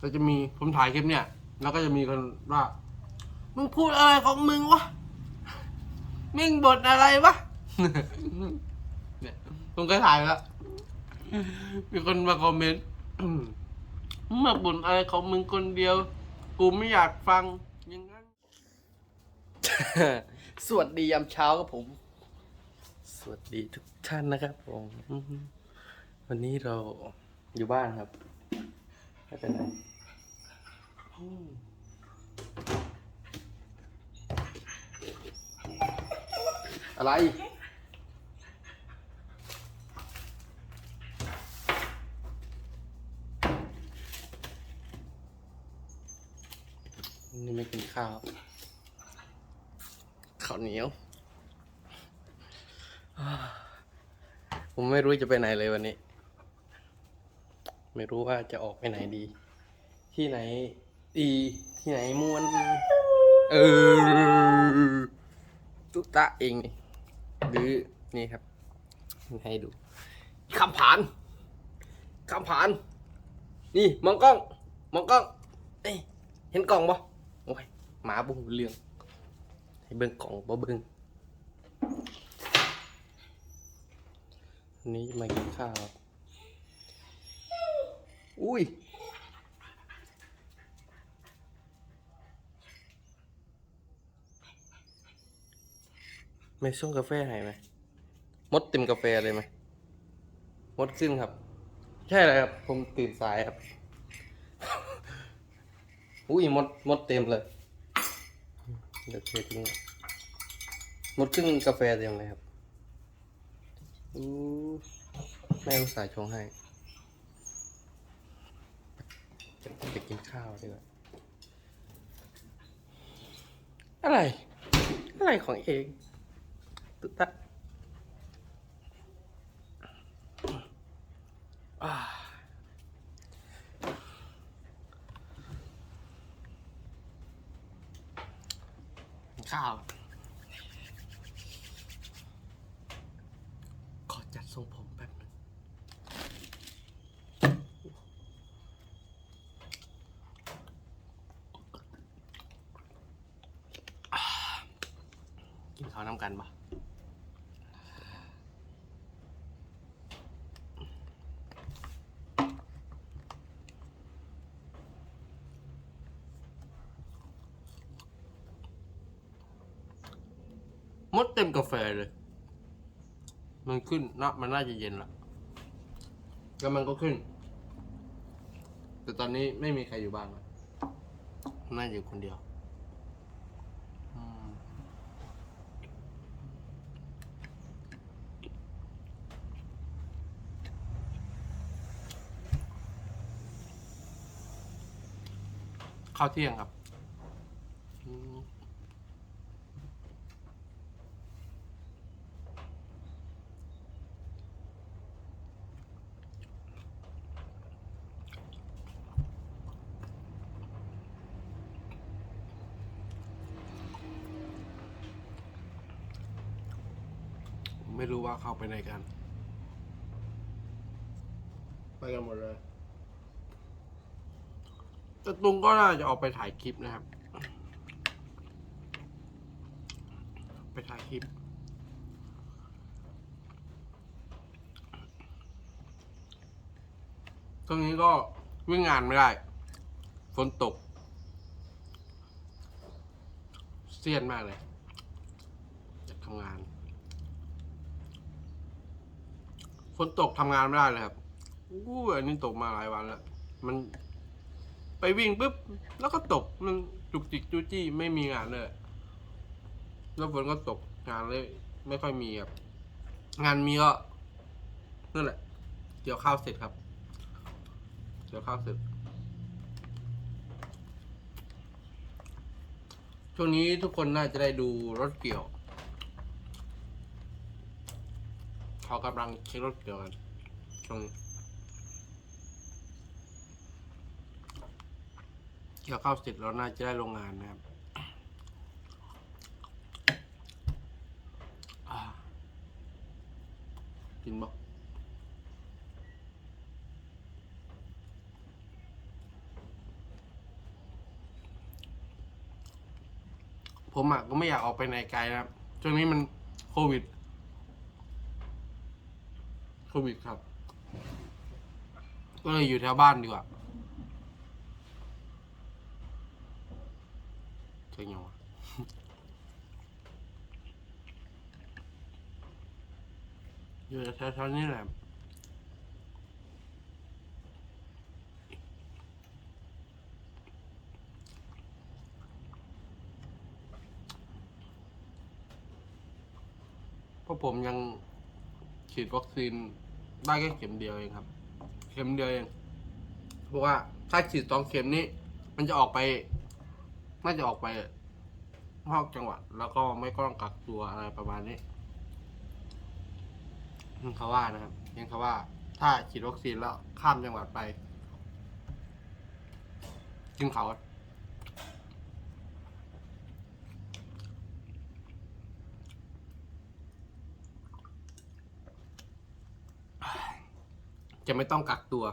ก็จะมีผมถ่ายคลิปเนี่ย แล้วก็จะมีคนว่า มึงพูดอะไรของมึงวะมึงบ่นอะไรวะเนี่ยผมก็ถ่ายไปแล้วมีคนมาคอมเมนต์มึงมาบ่นอะไรของมึงคนเดียว กูไม่อยากฟังอย่างนั้น สวัสดียามเช้าครับผม สวัสดีทุกท่านนะครับผมอืมวันนี้เราอยู่บ้านครับ ไม่เป็นไรอืมอะไร นี่ไม่กินข้าว ข้าวเหนียว ผมไม่รู้จะไปไหนเลยวันนี้ ไม่รู้ว่าจะออกไปไหนดี ที่ไหนดีที่ไหนม้วนเออตุ๊ตะเองนี่หรือนี่ครับ ให้ดูคำผานคำผาน นี่มองกล้องมองกล้องเอ้ยเห็นกล่องบ่โอ้ยหมาบุ้งเรื่องให้เบิ่งกล่องบ่เบิ่งนี้มากินข้าว อุ้ยไม่ส่งกาแฟให้ไหมมดเต็มกาแฟเลยไหมมดขึ้นครับ ใช่เลยครับ ผมตื่นสายครับ อุ้ยมดมดเต็มเลย เดี๋ยวเททิ้งมดขึ้นกาแฟเต็มเลยครับอู้แม่อุตส่าห์ชงให้ จะจะกินข้าวดีกว่าอะไร อะไรของเองตุ๊ตะอ่าข้าว ขอจัดทรงผมแป๊บหนึงอ่า นข้าน้ำกันปะมดเต็มกาแฟเลย มันขึ้นนะมันน่าจะเย็นละแล้วมันก็ขึ้น แต่ตอนนี้ไม่มีใครอยู่บ้านน่าอยู่คนเดียว ข้าวเที่ยงครับไม่รู้ว่าเข้าไปไหนกัน ไปกันหมดเลย แต่ตุงก็น่าจะออกไปถ่ายคลิปนะครับ ไปถ่ายคลิป ตรงนี้ก็วิ่งงานไม่ได้ฝนตก เสียนมากเลยอยากทำงาน ฝนตกทำงานไม่ได้เลยครับอู้อันนี้ตกมาหลายวันแล้ว มัน ไปวิ่งปุ๊บ แล้วก็ตกมันจุกจิกจูจี้ไม่มีงานเลย แล้วฝนก็ตกงานเลย ไม่ค่อยมีครับ งานมีก็นั่นแหละ เกี่ยวข้าวเสร็จครับ เกี่ยวข้าวเสร็จ ช่วงนี้ทุกคนน่าจะได้ดูรถเกี่ยวเขากำลังเช็ครถเกี่ยวกันช่วงนี้ เกี่ยวข้าวเสร็จเราน่าจะได้โรงงานนะครับกินบ่ผมอะก็ไม่อยากออกไปไหนไกลนะครับช่วงนี้มันโควิด โควิดครับ ก็เลยอยู่แถวบ้านดีกว่า จ๊งยังวะอยู่แถวๆนี้แหละเพราะผมยังฉีดวัคซีนได้แค่เข็มเดียวเองครับ เข็มเดียวเองเพราะว่าถ้าฉีดสองเข็มนี้ มันจะออกไป น่าจะออกไปนอกจังหวัด แล้วก็ไม่ต้องกักตัวอะไรประมาณนี้เห็นเขาว่านะครับเห็นเขาว่า ถ้าฉีดวัคซีนแล้วข้ามจังหวัดไปขึ้นเขาจะไม่ต้องกักตัว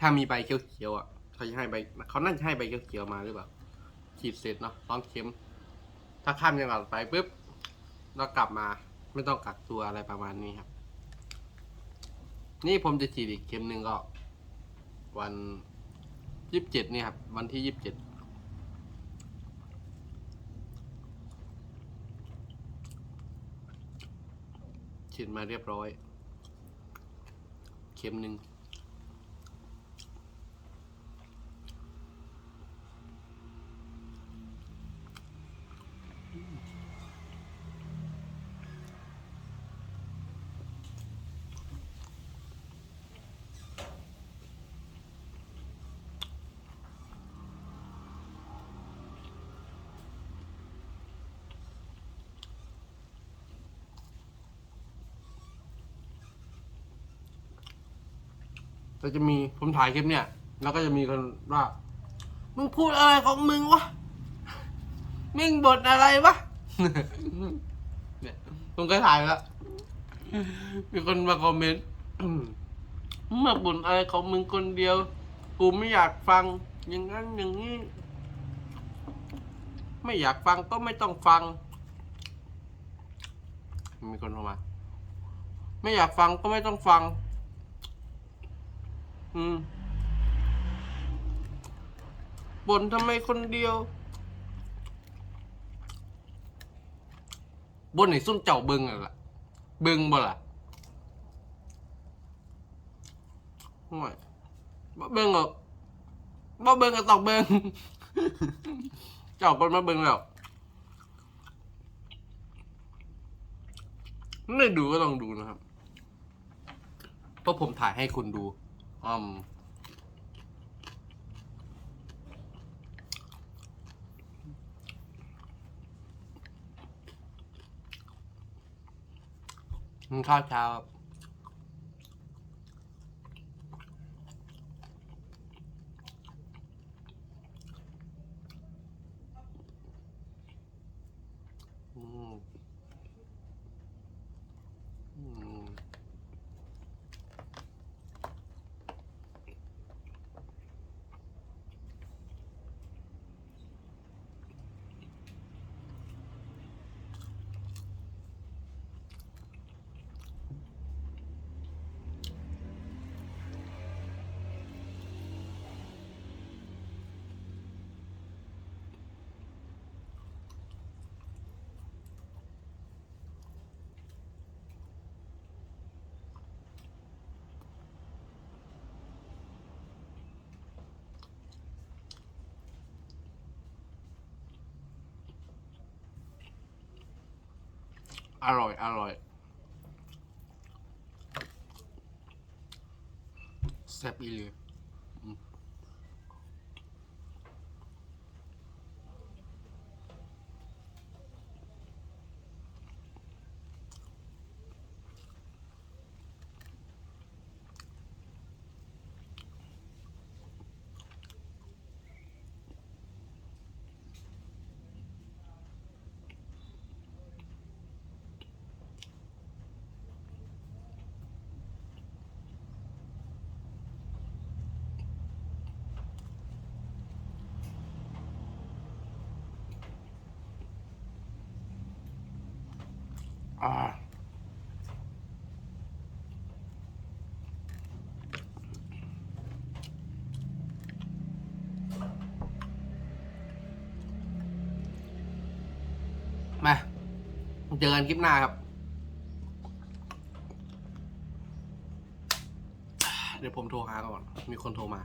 ถ้ามีใบเขียวๆอะ เขาจะให้ใบเขาน่าจะให้ใบเขียวๆมาหรือเปล่า ฉีดเสร็จเนาะสองเข็ม ถ้าข้ามจังหวัดไปปุ๊บแล้วกลับมาไม่ต้องกักตัวอะไรประมาณนี้ครับ นี่ผมจะฉีดอีกเข็มหนึ่งก็ วันยี่สิบเจ็ดนี่ครับ วันที่ยี่สิบเจ็ดฉีดมาเรียบร้อย เข็มหนึ่ง ก็จะมีผมถ่ายคลิปเนี่ย แล้วก็จะมีคนว่า มึงพูดอะไรของมึงวะมึงบทอะไรวะเนี่ยผมก็ถ่ายแล้วมีคนมาคอมเมนต์มึงมาบ่นอะไรของมึงคนเดียว กูไม่อยากฟัง อย่างนั้นอย่างนี้ ไม่อยากฟังก็ไม่ต้องฟัง มีคนโทรมา ไม่อยากฟังก็ไม่ต้องฟัง อืมบ่นทำไมคนเดียวบ่นไหนซุ่มเจ้าเบิงอะล่ะ เบิงบ่ล่ะห่วยบ่เบิงหรอกบ่เบิงก็ต้องเบิงเจ้าคนมาเบิงแล้วไม่ดูก็ต้องดูนะครับ เพราะผมถ่ายให้คุณดู อืมข้าวเช้าครับอืมอืม อร่อย อร่อยแซ่บอีเลย มา เจอกันคลิปหน้าครับ เดี๋ยวผมโทรหาก่อน มีคนโทรมา